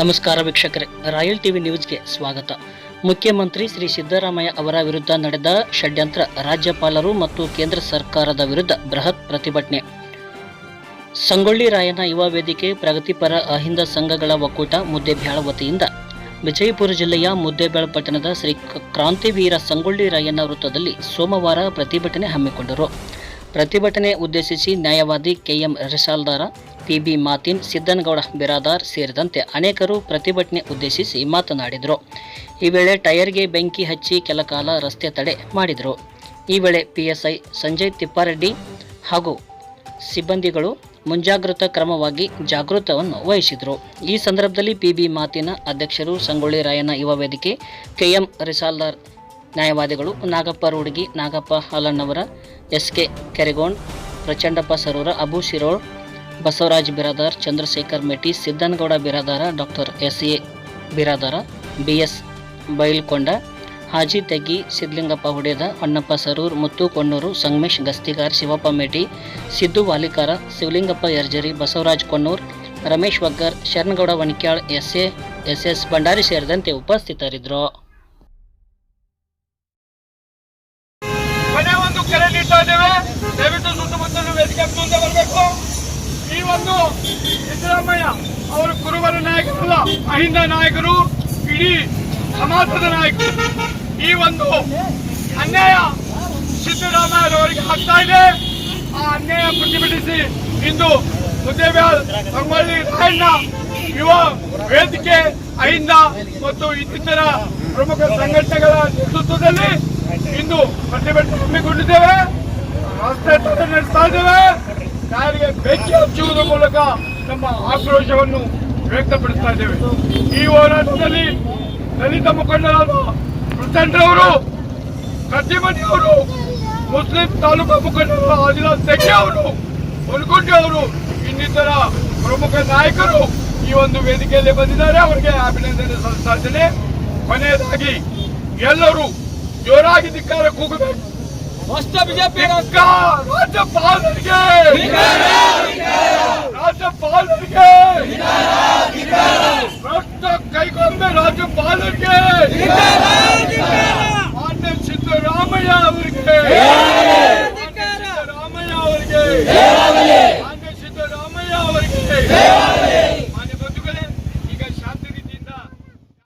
ನಮಸ್ಕಾರ ವೀಕ್ಷಕರೇ, royal TV ನ್ಯೂಸ್ಗೆ ಸ್ವಾಗತ. ಮುಖ್ಯಮಂತ್ರಿ ಶ್ರೀ ಸಿದ್ದರಾಮಯ್ಯ ಅವರ ವಿರುದ್ಧ ನಡೆದ ಷಡ್ಯಂತ್ರ ರಾಜ್ಯಪಾಲರು ಮತ್ತು ಕೇಂದ್ರ ಸರ್ಕಾರದ ವಿರುದ್ಧ ಬೃಹತ್ ಪ್ರತಿಭಟನೆ. ಸಂಗೊಳ್ಳಿ ರಾಯನ ಯುವ ವೇದಿಕೆ ಪ್ರಗತಿಪರ ಅಹಿಂದ ಸಂಘಗಳ ಒಕ್ಕೂಟ ಮುದ್ದೆಬ್ಯಾಳ ವತಿಯಿಂದ ವಿಜಯಪುರ ಜಿಲ್ಲೆಯ ಮುದ್ದೇಬ್ಯಾಳ ಪಟ್ಟಣದ ಶ್ರೀ ಕ್ರಾಂತಿವೀರ ಸಂಗೊಳ್ಳಿ ರಾಯಣ್ಣ ವೃತ್ತದಲ್ಲಿ ಸೋಮವಾರ ಪ್ರತಿಭಟನೆ ಹಮ್ಮಿಕೊಂಡರು. ಪ್ರತಿಭಟನೆ ಉದ್ದೇಶಿಸಿ ನ್ಯಾಯವಾದಿ ಕೆಎಂ ರಿಸಾಲ್ದಾರ ಪಿಬಿ ಮಾತಿನ್, ಸಿದ್ದನಗೌಡ, ಬಿರಾದಾರ್ ಸೇರಿದಂತೆ ಅನೇಕರು ಪ್ರತಿಭಟನೆ ಉದ್ದೇಶಿಸಿ ಮಾತನಾಡಿದರು. ಈ ವೇಳೆ ಟೈರ್ಗೆ ಬೆಂಕಿ ಹಚ್ಚಿ ಕೆಲಕಾಲ ರಸ್ತೆ ತಡೆ ಮಾಡಿದರು. ಈ ವೇಳೆ ಪಿಎಸ್ಐ ಸಂಜಯ್ ತಿಪ್ಪಾರೆಡ್ಡಿ ಹಾಗೂ ಸಿಬ್ಬಂದಿಗಳು ಮುಂಜಾಗ್ರತಾ ಕ್ರಮವಾಗಿ ಜಾಗೃತವನ್ನು ವಹಿಸಿದರು. ಈ ಸಂದರ್ಭದಲ್ಲಿ ಪಿಬಿ ಮಾತಿನ ಅಧ್ಯಕ್ಷರು ಸಂಗೊಳ್ಳಿ ರಾಯಣ್ಣ ಯುವ ವೇದಿಕೆ, KM Risaldar ನ್ಯಾಯವಾದಿಗಳು Nagappa Rodagi Nagappa Halannavar S K Keregon, Prachandappa Saroor, Abu Shirol, Basavaraj Biradar, Chandrashekhar Meti, Siddanagouda Biradar, doctor S A Biradar B S Bailkonda, Haji Teggi Sidlingappa Hudeda Honnappa Saroor, Muttu Konnur, Sangamesh Gastigar, Shivappa Meti, Siddu Valikar, Shivalingappa Yarjari, Basavaraj Konnur, Ramesh Waggar Sharanagouda Vanikyal S A S S Bhandari ಸೇರಿದಂತೆ ಉಪಸ್ಥಿತರಿದ್ದರು. ಕೊನೆ ಒಂದು ಕರೆ ನೀಡ್ತಾ ಇದ್ದೇವೆ. ದಯವಿಟ್ಟು ಸುತ್ತಮುತ್ತಲು ವೇದಿಕೆ ಮುಂದೆ ಬರಬೇಕು. ಈ ಒಂದು ಸಿದ್ದರಾಮಯ್ಯ ಅವರು ಕುರುಬರ ನಾಯಕರಲ್ಲ, ಅಹಿಂದ ನಾಯಕರು, ಇಡೀ ಸಮಾಜದ ನಾಯಕರು. ಈ ಒಂದು ಅನ್ಯಾಯ ಸಿದ್ದರಾಮಯ್ಯರವರಿಗೆ ಆಗ್ತಾ ಇದೆ. ಆ ಅನ್ಯಾಯ ಪ್ರತಿಭಟಿಸಿ ಇಂದು ಮುದ್ದೇಬ್ಯಾಲ್ ಸಂಗೊಳ್ಳಿ ರಾಯಣ್ಣ ಯುವ ವೇದಿಕೆ, ಅಹಿಂದ ಮತ್ತು ಇನ್ನಿತರ ಪ್ರಮುಖ ಸಂಘಟನೆಗಳ ನೇತೃತ್ವದಲ್ಲಿ ಇಂದು ಪ್ರತಿಭಟನೆ ಹಮ್ಮಿಕೊಂಡಿದ್ದೇವೆ ರಸ್ತೆ ನಡೆಸ್ತಾ ಇದ್ದೇವೆ. ಕಾರಿಗೆ ಬೆಂಕಿ ಹಚ್ಚುವುದರ ಮೂಲಕ ನಮ್ಮ ಆಕ್ರೋಶವನ್ನು ವ್ಯಕ್ತಪಡಿಸ್ತಾ ಇದ್ದೇವೆ. ಈ ಹೋರಾಟದಲ್ಲಿ ದಲಿತ ಮುಖಂಡರಾದ ಪ್ರಚಂಡ್ರವರು ಕತ್ತಿಮನಿಯವರು ಮುಸ್ಲಿಂ ತಾಲೂಕು ಮುಖಂಡರು ಆದಿಲಾಲ್ ತೆಗೆ ಅವರು ಮುಲ್ಗುಂಡಿ ಅವರು, ಇನ್ನಿತರ ಪ್ರಮುಖ ನಾಯಕರು ಈ ಒಂದು ವೇದಿಕೆಯಲ್ಲಿ ಬಂದಿದ್ದಾರೆ. ಅವರಿಗೆ ಅಭಿನಂದನೆ ಸಲ್ಲಿಸ್ತಾ ಇದ್ದೇನೆ. ಕೊನೆಯದಾಗಿ ಎಲ್ಲರೂ ಜೋರಾಗಿ ಧಿಕ್ಕಾರ ಕೂಗಬೇಕು ಭ್ರಷ್ಟ ಬಿಜೆಪಿ ರಾಜ್ಯಪಾಲರಿಗೆ ರಾಜ್ಯಪಾಲರಿಗೆ ಭ್ರಷ್ಟ ಕೈಗೊಂಬೆ ರಾಜ್ಯಪಾಲರಿಗೆ ಮಾನ್ಯ ಸಿದ್ದರಾಮಯ್ಯ ಅವರಿಗೆ ಮಾನ್ಯ ಸಿದ್ದರಾಮಯ್ಯ ಅವರಿಗೆ